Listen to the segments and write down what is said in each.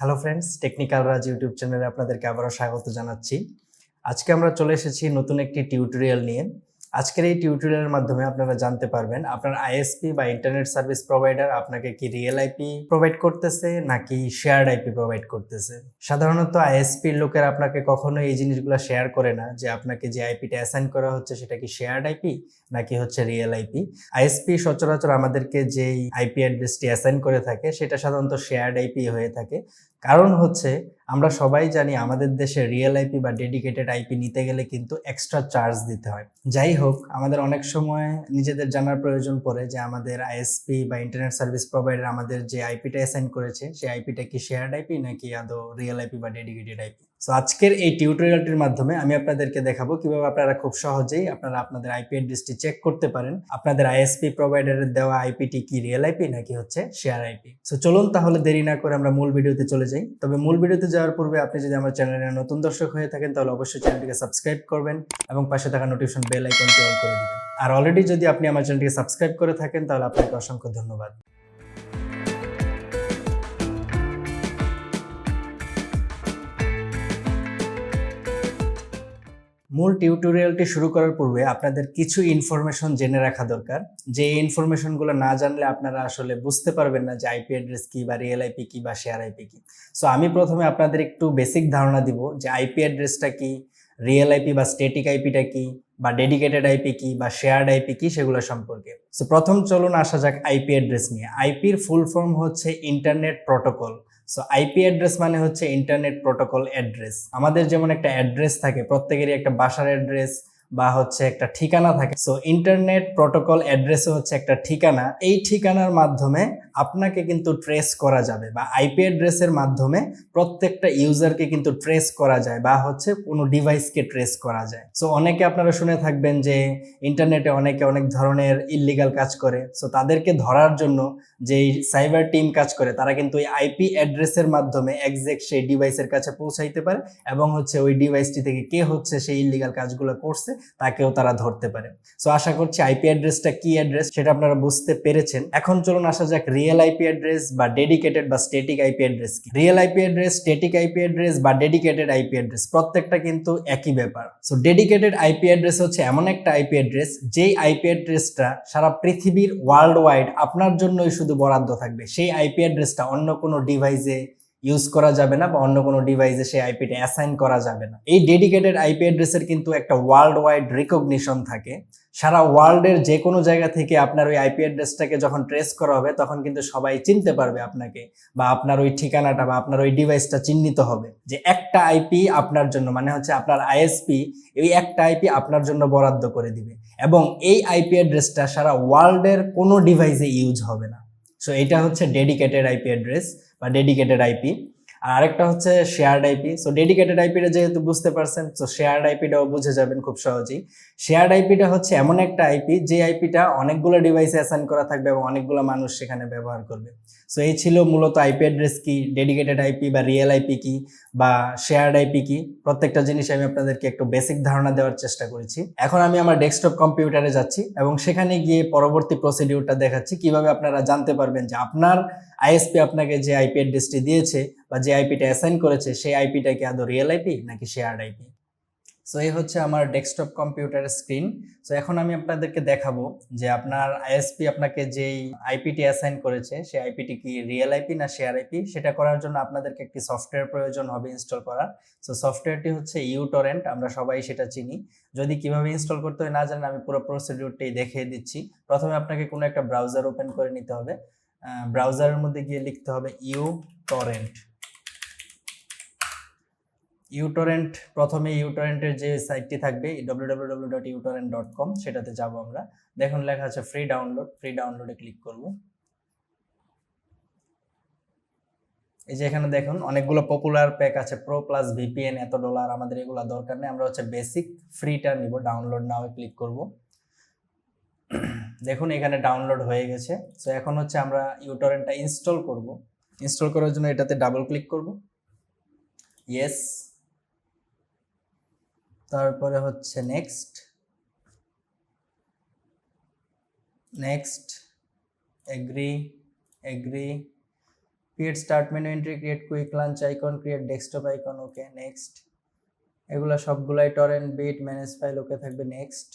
Hello friends technical Raj YouTube চ্যানেলে আপনাদেরকে আবারও স্বাগত জানাচ্ছি। আজকে আমরা চলে এসেছি নতুন একটি টিউটোরিয়াল নিয়ে। আজকের এই টিউটোরিয়ালের মাধ্যমে আপনারা জানতে পারবেন আপনার আইএসপি বা ইন্টারনেট সার্ভিস প্রোভাইডার আপনাকে কি রিয়েল আইপি প্রোভাইড করতেছে নাকি শেয়ার্ড আইপি প্রোভাইড করতেছে। সাধারণত আইএসপির লোকের আপনাকে কখনো এই জিনিসগুলো শেয়ার করে না যে আপনাকে যে আইপিটা অ্যাসাইন করা হচ্ছে সেটা কি শেয়ার্ড আইপি নাকি হচ্ছে রিয়েল আইপি আইএসপি সচরাচর আমাদেরকে যেই আইপি অ্যাড্রেসটি অ্যাসাইন করে থাকে সেটা সাধারণত শেয়ার্ড আইপি হয়ে থাকে। কারণ হচ্ছে, আমরা সবাই জানি আমাদের দেশে রিয়েল আইপি বা ডেডিকেটেড আইপি নিতে গেলে কিন্তু এক্সট্রা চার্জ দিতে হয়। যাই হোক, আমাদের অনেক সময় নিজেদের জানার প্রয়োজন পড়ে যে আমাদের আইএসপি বা ইন্টারনেট সার্ভিস প্রোভাইডার আমাদের যে আইপিটা অ্যাসাইন করেছে, সেই আইপিটা কি শেয়ার্ড আইপি নাকি আদৌ রিয়েল আইপি বা ডেডিকেটেড আইপি সো আজকের এই টিউটোরিয়ালটির মাধ্যমে আমি আপনাদেরকে দেখাবো কীভাবে আপনারা খুব সহজেই আপনারা আপনাদের আইপি অ্যাড্রেসটি চেক করতে পারেন। আপনাদের আইএসপি প্রোভাইডারের দেওয়া আইপিটি কি রিয়েল আইপি নাকি হচ্ছে শেয়ার আইপি সো চলুন তাহলে দেরি না করে আমরা মূল ভিডিওতে চলে যাই। তবে মূল ভিডিওতে যাওয়ার পূর্বে আপনি যদি আমার চ্যানেলে নতুন দর্শক হয়ে থাকেন, তাহলে অবশ্যই চ্যানেলটিকে সাবস্ক্রাইব করবেন এবং পাশে থাকা নোটিফিকেশন বেল আইকনটি অন করে দিবেন। আর অলরেডি যদি আপনি আমার চ্যানেলটিকে সাবস্ক্রাইব করে থাকেন, তাহলে আপনাকে অসংখ্য ধন্যবাদ। মূল টিউটোরিয়ালটি শুরু করার পূর্বে আপনাদের কিছু ইনফরমেশন জেনে রাখা দরকার যে ইনফরমেশনগুলো না জানলে আপনারা আসলে বুঝতে পারবেন না যে আইপি অ্যাড্রেস কি বা রিয়েল আইপি কি বা শেয়ার আইপি কি সো আমি প্রথমে আপনাদের একটু বেসিক ধারণা দিব যে আইপি অ্যাড্রেসটা কি রিয়েল আইপি বা স্টেটিক আইপিটা কি বা ডেডিকেটেড আইপি কি বা শেয়ার্ড আইপি কি সেগুলো সম্পর্কে সো প্রথম চলুন আসা যাক আইপি অ্যাড্রেস নিয়ে আইপির ফুল ফর্ম হচ্ছে internet protocol so IP address মানে হচ্ছে ইন্টারনেট প্রোটোকল অ্যাড্রেস আমাদের যেমন একটা অ্যাড্রেস থাকে, প্রত্যেকেরই একটা বাসার অ্যাড্রেস বা হচ্ছে একটা ঠিকানা থাকে। সো ইন্টারনেট প্রোটোকল অ্যাড্রেসে হচ্ছে একটা ঠিকানা। এই ঠিকানার মাধ্যমে আপনাকে কিন্তু ট্রেস করা যাবে বা আইপি অ্যাড্রেসের মাধ্যমে প্রত্যেকটা ইউজারকে কিন্তু ট্রেস করা যায় বা হচ্ছে কোনো ডিভাইসকে ট্রেস করা যায়। সো অনেকে আপনারা শুনে থাকবেন যে ইন্টারনেটে অনেকে অনেক ধরনের ইলিগাল কাজ করে। সো তাদেরকে ধরার জন্য যেই সাইবার টিম কাজ করে, তারা কিন্তু ওই আইপি অ্যাড্রেসের মাধ্যমে একজ্যাক্ট সেই ডিভাইসের কাছে পৌঁছাইতে পারে এবং হচ্ছে ওই ডিভাইসটি থেকে কে হচ্ছে সেই ইলিগাল কাজগুলো করছে তাকেও তারা ধরতে পারে সো আশা করছি আইপি অ্যাড্রেসটা কি অ্যাড্রেস সেটা আপনারা বুঝতে পেরেছেন এখন চলুন আসা যাক রিয়েল আইপি অ্যাড্রেস বা ডেডিকেটেড বা স্ট্যাটিক আইপি অ্যাড্রেস কি real IP address static IP address বা ডেডিকেটেড আইপি অ্যাড্রেস প্রত্যেকটা কিন্তু একই ব্যাপার সো ডেডিকেটেড আইপি অ্যাড্রেস হচ্ছে এমন একটা আইপি অ্যাড্রেস যেই আইপি অ্যাড্রেসটা সারা পৃথিবীর ওয়ার্ল্ড ওয়াইড আপনার জন্যই শুধু বরাদ্দ থাকবে সেই আইপি অ্যাড্রেসটা অন্য কোনো ডিভাইসে ইউজ করা যাবে না বা অন্য কোনো ডিভাইসে সেই আইপিটা অ্যাসাইন করা যাবে না। এই ডেডিকেটেড আইপি অ্যাড্রেসের কিন্তু একটা ওয়ার্ল্ড ওয়াইড রিকগনিশন থাকে। সারা ওয়ার্ল্ডের যে কোনো জায়গা থেকে আপনার ওই আইপি অ্যাড্রেসটাকে যখন ট্রেস করা হবে, তখন কিন্তু সবাই চিনতে পারবে আপনাকে বা আপনার ওই ঠিকানাটা বা আপনার ওই ডিভাইসটা চিহ্নিত হবে। যে একটা আইপি আপনার জন্য মানে হচ্ছে আপনার আইএসপি এই একটা আইপি আপনার জন্য বরাদ্দ করে দিবে। এবং এই আইপি অ্যাড্রেসটা সারা ওয়ার্ল্ডের কোনো ডিভাইসে ইউজ হবে না। সো এটা হচ্ছে ডেডিকেটেড আইপি অ্যাড্রেস বা ডেডিকেটেড আইপি আর আরেকটা হচ্ছে শেয়ার্ড আইপি সো ডেডিকেটেড আইপিটা যেহেতু বুঝতে পারছেন সো শেয়ার্ড আইপিটাও বুঝে যাবেন খুব সহজেই। শেয়ার্ড আইপিটা হচ্ছে এমন একটা আইপি যে আইপিটা অনেকগুলো ডিভাইসে অ্যাসাইন করা থাকবে এবং অনেকগুলো মানুষ সেখানে ব্যবহার করবে। সো এই ছিল মূলত আইপি অ্যাড্রেস কি ডেডিকেটেড আইপি বা রিয়েল আইপি কি, বা শেয়ার্ড আইপি কি। প্রত্যেকটা জিনিস আমি আপনাদেরকে একটু বেসিক ধারণা দেওয়ার চেষ্টা করেছি। এখন আমি আমার ডেস্কটপ কম্পিউটারে যাচ্ছি এবং সেখানে গিয়ে পরবর্তী প্রসিডিউরটা দেখাচ্ছি। কীভাবে আপনারা জানতে পারবেন যে আপনার আইএসপি আপনাকে যে আইপি অ্যাড্রেসটি দিয়েছে বা যে আইপিটা অ্যাসাইন করেছে, সেই আইপিটা কি আদৌ রিয়েল আইপি নাকি শেয়ার্ড আইপি সো এই হচ্ছে আমার ডেস্কটপ কম্পিউটারের স্ক্রিন সো এখন আমি আপনাদেরকে দেখাবো যে আপনার আইএসপি আপনাকে যেই আইপিটি অ্যাসাইন করেছে, সেই আইপিটি কি রিয়েল আইপি না শেয়ার আইপি সেটা করার জন্য আপনাদেরকে একটি সফটওয়্যার প্রয়োজন হবে ইনস্টল করার। সো সফটওয়্যারটি হচ্ছে ইউটরেন্ট আমরা সবাই সেটা চিনি। যদি কীভাবে ইনস্টল করতে হয় না জানেন, আমি পুরো প্রসিডিউরটি দেখিয়ে দিচ্ছি। প্রথমে আপনাকে কোনো একটা ব্রাউজার ওপেন করে নিতে হবে। ব্রাউজারের মধ্যে গিয়ে লিখতে হবে ইউ টরেন্ট ইউটরেন্ট প্রথমে ইউটোরেন্টের যে সাইটটি থাকবে W dot uTorrent dot com সেটাতে যাব আমরা। দেখুন, লেখা আছে ফ্রি ডাউনলোড ফ্রি ডাউনলোডে ক্লিক করব। এই যে এখানে দেখুন, অনেকগুলো পপুলার প্যাক আছে প্রো প্লাস ভিপিএন এত ডলার আমাদের এগুলো দরকার নেই। আমরা হচ্ছে বেসিক ফ্রিটা নিব ডাউনলোড নাও ক্লিক করব। দেখুন, এখানে ডাউনলোড হয়ে গেছে। সো এখন হচ্ছে আমরা ইউটোরেন্টটা ইনস্টল করব। ইনস্টল করার জন্য এটাতে ডাবল ক্লিক করব। ইয়েস তারপরে হচ্ছে next next agree agree create start menu entry create quick launch icon create desktop icon okay next এগুলো সবগুলাই torrent bit manage file okay থাকবে নেক্সট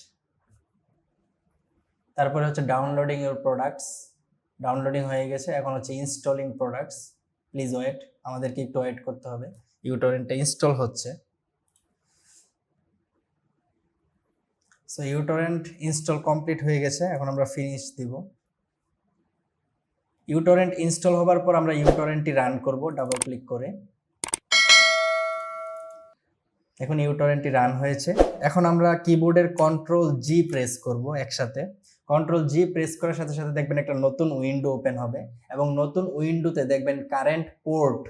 তারপরে হচ্ছে ডাউনলোডিং ইউর প্রোডাক্টস ডাউনলোডিং হয়ে গেছে, এখন হচ্ছে ইনস্টলিং প্রোডাক্টস প্লিজ ওয়েট আমাদেরকে একটু ওয়েট করতে হবে ইউটোরেন্টটা ইনস্টল হচ্ছে। সো ইউটোরেন্ট ইনস্টল কমপ্লিট হয়ে গেছে, এখন আমরা ফিনিশ দিব। ইউটোরেন্ট ইনস্টল হবার পর আমরা ইউটোরেন্টটি রান করব ডাবল ক্লিক করে। এখন ইউটোরেন্টটি রান হয়েছে। এখন আমরা কিবোর্ডের কন্ট্রোল জি প্রেস করব একসাথে। কন্ট্রোল জি প্রেস করার সাথে সাথে দেখবেন একটা নতুন উইন্ডো ওপেন হবে এবং নতুন উইন্ডোতে দেখবেন কারেন্ট পোর্ট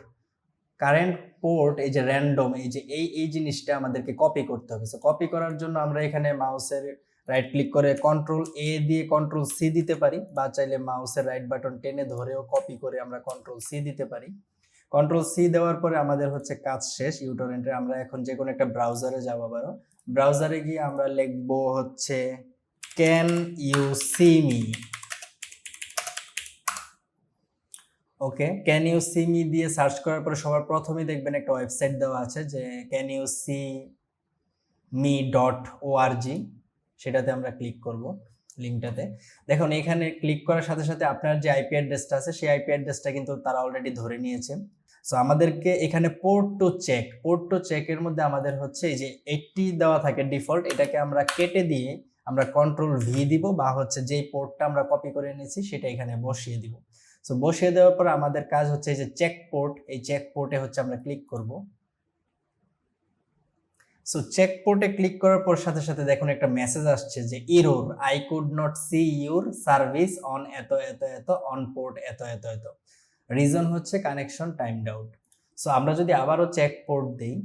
কারেন্ট পোর্ট এই যে র্যান্ডম এই যে এই এই জিনিসটা আমাদেরকে কপি করতে হবে। সো কপি করার জন্য আমরা এখানে মাউসের রাইট ক্লিক করে কন্ট্রোল এ দিয়ে কন্ট্রোল সি দিতে পারি, বা চাইলে মাউসের রাইট বাটন টেনে ধরেও কপি করে আমরা কন্ট্রোল সি দিতে পারি। কন্ট্রোল সি দেওয়ার পরে আমাদের হচ্ছে কাজ শেষ ইউটোরেন্টের আমরা এখন যে কোনো একটা ব্রাউজারে যাব আবারও। ব্রাউজারে গিয়ে আমরা লিখব হচ্ছে can you see me okay can you see me দিয়ে সার্চ করার পরে সবার প্রথমেই দেখবেন একটা ওয়েবসাইট দেওয়া আছে যে can you see me dot O R G সেটাতে আমরা ক্লিক করব লিঙ্কটাতে দেখুন, এখানে ক্লিক করার সাথে সাথে আপনার যে আইপি অ্যাড্রেসটা আছে, সেই আইপি অ্যাড্রেসটা কিন্তু তারা অলরেডি ধরে নিয়েছে। সো আমাদেরকে এখানে port two check port two চেকের মধ্যে আমাদের হচ্ছে এই যে এইটটি দেওয়া থাকে ডিফল্ট এটাকে আমরা কেটে দিয়ে আমরা কন্ট্রোল ভি দিব বা হচ্ছে যেই পোর্টটা আমরা কপি করে নিয়েছি, সেটা এখানে বসিয়ে দিব। সো বসিয়ে দেওয়ার পর আমাদের কাজ হচ্ছে এই যে চেক পোর্ট এই চেক পোর্টে হচ্ছে আমরা ক্লিক করব। সো চেক পোর্টে ক্লিক করার পর সাথে সাথে দেখুন একটা মেসেজ আসছে যে error I could not see your service on এত এত এত অন পোর্ট এত এত এত। রিজন হচ্ছে কানেকশন টাইম আউট সো আমরা যদি আবারও চেক পোর্ট দিই,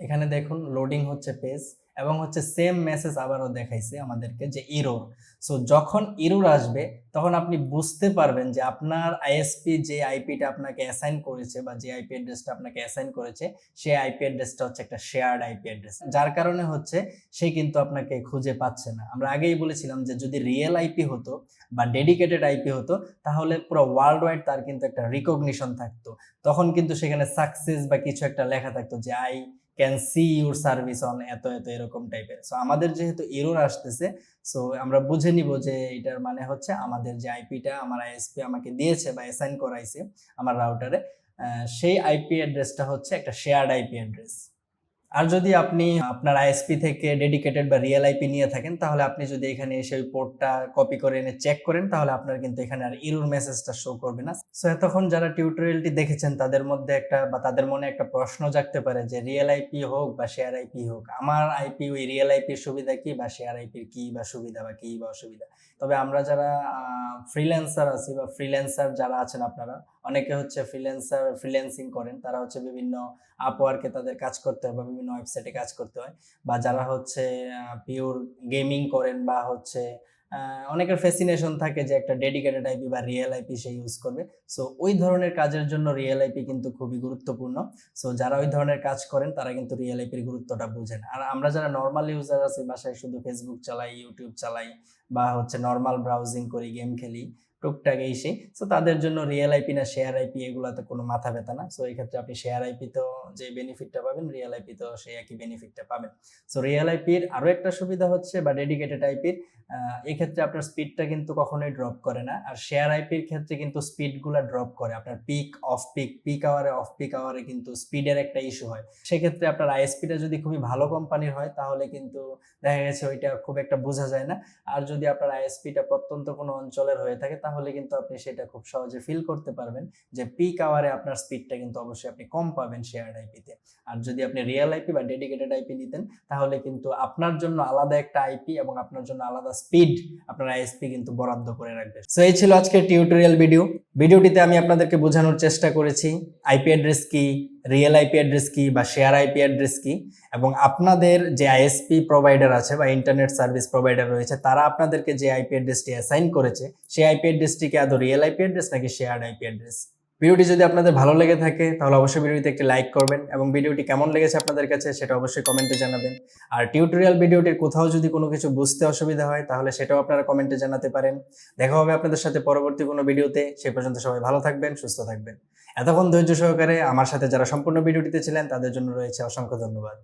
এখানে দেখুন লোডিং হচ্ছে পেজ এবং হচ্ছে সেম মেসেজ আবারও দেখাইছে আমাদেরকে যে ইরোর সো যখন ইরোর আসবে, তখন আপনি বুঝতে পারবেন যে আপনার আইএসপি যে আইপিটা আপনাকে অ্যাসাইন করেছে বা যে আইপি অ্যাড্রেসটা আপনাকে অ্যাসাইন করেছে সেই আইপি অ্যাড্রেসটা হচ্ছে একটা শেয়ার্ড আইপি অ্যাড্রেস যার কারণে হচ্ছে সে কিন্তু আপনাকে খুঁজে পাচ্ছে না। আমরা আগেই বলেছিলাম যে যদি রিয়েল আইপি হতো বা ডেডিকেটেড আইপি হতো, তাহলে পুরো ওয়ার্ল্ড ওয়াইড তার কিন্তু একটা রিকগনিশন থাকতো। তখন কিন্তু সেখানে সাকসেস বা কিছু একটা লেখা থাকতো যে I can see your service on এত এত এরকম টাইপের সো আমাদের যেহেতু এরর আসতেছে সো আমরা বুঝে নিব যে এটার মানে হচ্ছে আমাদের যে আইপিটা আমার আইএসপি আমাকে দিয়েছে বা অ্যাসাইন করাইছে আমার রাউটারে সেই আইপি অ্যাড্রেসটা হচ্ছে একটা শেয়ার্ড আইপি অ্যাড্রেস আর যদি আপনি আপনার আইএসপি থেকে ডেডিকেটেড বা রিয়েল আইপি নিয়ে থাকেন, তাহলে আপনি যদি এখানে এসে ওই পোর্টটা কপি করে এনে চেক করেন, তাহলে আপনার কিন্তু এখানে আর ইরুর মেসেজটা শো করবে না। সো এতক্ষণ যারা টিউটোরিয়ালটি দেখেছেন, তাদের মধ্যে একটা বা তাদের মনে একটা প্রশ্ন জাগতে পারে যে রিয়েল আইপি হোক বা শেয়ার আইপি হোক, আমার আইপি ওই রিয়েল আইপির সুবিধা কি বা শেয়ার আইপির কি বা সুবিধা বা কি বা অসুবিধা? তবে আমরা যারা ফ্রিল্যান্সার আছি বা ফ্রিল্যান্সার যারা আছেন আপনারা অনেকে হচ্ছে ফ্রিল্যান্সার ফ্রিল্যান্সিং করেন, তারা হচ্ছে বিভিন্ন আপওয়ার্কে তাদের কাজ করতে হয় বা বিভিন্ন ওয়েবসাইটে কাজ করতে হয় বা যারা হচ্ছে পিওর গেমিং করেন বা হচ্ছে অনেকের ফ্যাসিনেশন থাকে যে একটা ডেডিকেটেড আইপি বা রিয়েল আইপি সে ইউজ করবে। সো ওই ধরনের কাজের জন্য রিয়েল আইপি কিন্তু খুবই গুরুত্বপূর্ণ। সো যারা ওই ধরনের কাজ করেন, তারা কিন্তু রিয়েল আইপির গুরুত্বটা বুঝেন আর আমরা যারা নর্মাল ইউজার আছি, বাসায় শুধু ফেসবুক চালাই ইউটিউব চালাই বা হচ্ছে নর্মাল ব্রাউজিং করি গেম খেলি টুকটাক এসে সো তাদের জন্য রিয়েল আইপি না শেয়ার আইপি এগুলোতে কোনো মাথা ব্যথা না। সো এই ক্ষেত্রে আপনি শেয়ার আইপি তো যে বেনিফিটটা পাবেন রিয়েল আইপি তো সেই একই বেনিফিটটা পাবেন। সো রিয়েল আইপির আরও একটা সুবিধা হচ্ছে বা ডেডিকেটেড আইপির এই ক্ষেত্রে আপনার স্পিডটা কিন্তু কখনোই ড্রপ করে না। আর শেয়ার আইপির ক্ষেত্রে কিন্তু স্পিডগুলো ড্রপ করে। আপনার পিক অফ পিক পিক আওয়ারে অফ পিক আওয়ারে কিন্তু স্পিডের একটা ইস্যু হয়। সেক্ষেত্রে আপনার আইএসপিটা যদি খুবই ভালো কোম্পানির হয়, তাহলে কিন্তু দেখা গেছে ওইটা খুব একটা বোঝা যায় না। আর যদি আপনার আইএসপিটা প্রত্যন্ত কোনো অঞ্চলের হয়ে থাকে, তাহলে কিন্তু আপনি সেটা খুব সহজে ফিল করতে পারবেন। যে পিক আওয়ারে আপনার স্পিডটা কিন্তু অবশ্যই আপনি কম পাবেন শেয়ার আইপিতে আর যদি আপনি রিয়েল আইপি বা ডেডিকেটেড আইপি নিতেন, তাহলে কিন্তু আপনার জন্য আলাদা একটা আইপি এবং আপনার জন্য আলাদা স্পিড আপনার আইএসপি কিন্তু বরাদ্দ করে রাখবে সো এই ছিল আজকের টিউটোরিয়াল ভিডিও ভিডিওটিতে আমি আপনাদেরকে বোঝানোর চেষ্টা করেছি আইপি অ্যাড্রেস কি রিয়েল আইপি অ্যাড্রেস কি বা শেয়ার আইপি অ্যাড্রেস কি, এবং আপনাদের যে আইএসপি প্রোভাইডার আছে বা ইন্টারনেট সার্ভিস প্রোভাইডার রয়েছে, তারা আপনাদেরকে যে আইপি অ্যাড্রেসটি অ্যাসাইন করেছে, সেই আইপি অ্যাড্রেসটি কি আদৌ রিয়েল আইপি অ্যাড্রেস নাকি শেয়ার আইপি অ্যাড্রেস ভিডিওটি যদি আপনাদের ভালো লেগে থাকে, তাহলে অবশ্যই ভিডিওতে একটি লাইক করবেন এবং ভিডিওটি কেমন লেগেছে আপনাদের কাছে সেটা অবশ্যই কমেন্টে জানাবেন। আর টিউটোরিয়াল ভিডিওটির কোথাও যদি কোনো কিছু বুঝতে অসুবিধা হয়, তাহলে সেটাও আপনারা কমেন্টে জানাতে পারেন। দেখা হবে আপনাদের সাথে পরবর্তী কোনো ভিডিওতে। সেই পর্যন্ত সবাই ভালো থাকবেন, সুস্থ থাকবেন। এতক্ষণ ধৈর্য সহকারে আমার সাথে যারা সম্পূর্ণ ভিডিওটিতে ছিলেন, তাদের জন্য রয়েছে অসংখ্য ধন্যবাদ।